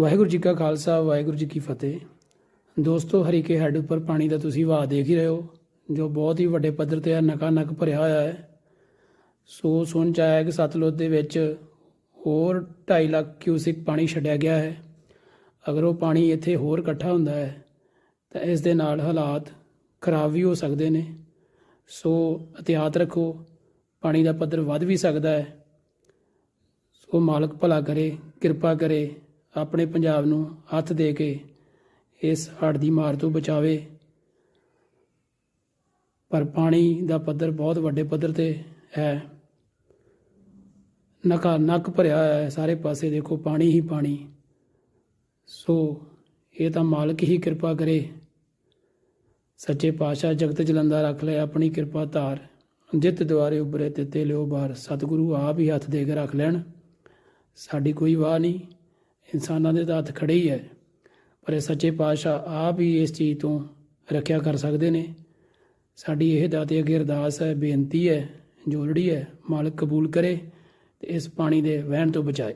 ਵਾਹਿਗੁਰੂ ਜੀ ਕਾ ਖਾਲਸਾ, ਵਾਹਿਗੁਰੂ ਜੀ ਕੀ ਫਤਿਹ। ਦੋਸਤੋ, ਹਰੀਕੇ ਹੈੱਡ ਉੱਪਰ ਪਾਣੀ ਦਾ ਤੁਸੀਂ ਵਹਾਅ ਦੇਖ ਹੀ ਰਹੇ ਹੋ, ਜੋ ਬਹੁਤ ਹੀ ਵੱਡੇ ਪੱਧਰ ਤੇ ਹੈ ਨਕਾ ਨਕ ਭਰਿਆ ਹੋਇਆ ਹੈ। ਸੋ ਸੁਣ ਚ ਆਇਆ ਕਿ ਸਤਲੁਜ ਦੇ ਵਿੱਚ ਹੋਰ 2.5 ਲੱਖ ਕਿਊਸਿਕ ਪਾਣੀ ਛੱਡਿਆ ਗਿਆ ਹੈ। ਅਗਰ ਉਹ ਪਾਣੀ ਇੱਥੇ ਹੋਰ ਇਕੱਠਾ ਹੁੰਦਾ ਹੈ, ਤਾਂ ਇਸ ਦੇ ਨਾਲ ਹਾਲਾਤ ਖਰਾਬ ਵੀ ਹੋ ਸਕਦੇ ਨੇ। ਸੋ ਇhtiyਾਤ ਰੱਖੋ, ਪਾਣੀ ਦਾ ਪੱਧਰ ਵੱਧ ਵੀ ਸਕਦਾ ਹੈ। ਸੋ ਮਾਲਕ ਭਲਾ ਕਰੇ, ਕਿਰਪਾ ਕਰੇ ਆਪਣੇ ਪੰਜਾਬ ਨੂੰ ਹੱਥ ਦੇ ਕੇ ਇਸ ਹੜ੍ਹ ਦੀ ਮਾਰ ਤੋਂ ਬਚਾਵੇ। ਪਰ ਪਾਣੀ ਦਾ ਪੱਧਰ ਬਹੁਤ ਵੱਡੇ ਪੱਧਰ ਤੇ ਹੈ। ਨਕਾ ਨੱਕ ਭਰਿਆ ਹੋਇਆ ਹੈ ਸਾਰੇ ਪਾਸੇ, ਦੇਖੋ ਪਾਣੀ ਹੀ ਪਾਣੀ। ਸੋ ਇਹ ਤਾਂ ਮਾਲਕ ਹੀ ਕਿਰਪਾ ਕਰੇ। ਸੱਚੇ ਪਾਤਸ਼ਾਹ ਜਗਤ ਜਲੰਦਾ ਰੱਖ ਲੈ ਆਪਣੀ ਕਿਰਪਾ ਧਾਰ। ਜਿੱਤ ਦੁਆਰੇ ਉਬਰੇ ਤਿੱਤੇ ਲਿਓ ਬਾਹਰ ਸਤਿਗੁਰੂ ਆਪ ਹੀ ਹੱਥ ਦੇ ਕੇ ਰੱਖ ਲੈਣ। ਸਾਡੀ ਕੋਈ ਵਾਹ ਨਹੀਂ। ਇਨਸਾਨਾਂ ਦੇ ਤਾਂ ਹੱਥ ਖੜੇ ਹੀ ਹੈ, ਪਰ ਇਹ ਸੱਚੇ ਪਾਤਸ਼ਾਹ ਆਪ ਹੀ ਇਸ ਚੀਜ਼ ਤੋਂ ਰੱਖਿਆ ਕਰ ਸਕਦੇ ਨੇ। ਸਾਡੀ ਇਹ ਦਾਤੇ ਅੱਗੇ ਅਰਦਾਸ ਹੈ, ਬੇਨਤੀ ਹੈ, ਜੋੜੜੀ ਹੈ, ਮਾਲਕ ਕਬੂਲ ਕਰੇ ਤੇ ਇਸ ਪਾਣੀ ਦੇ ਵਹਿਣ ਤੋਂ ਬਚਾਏ।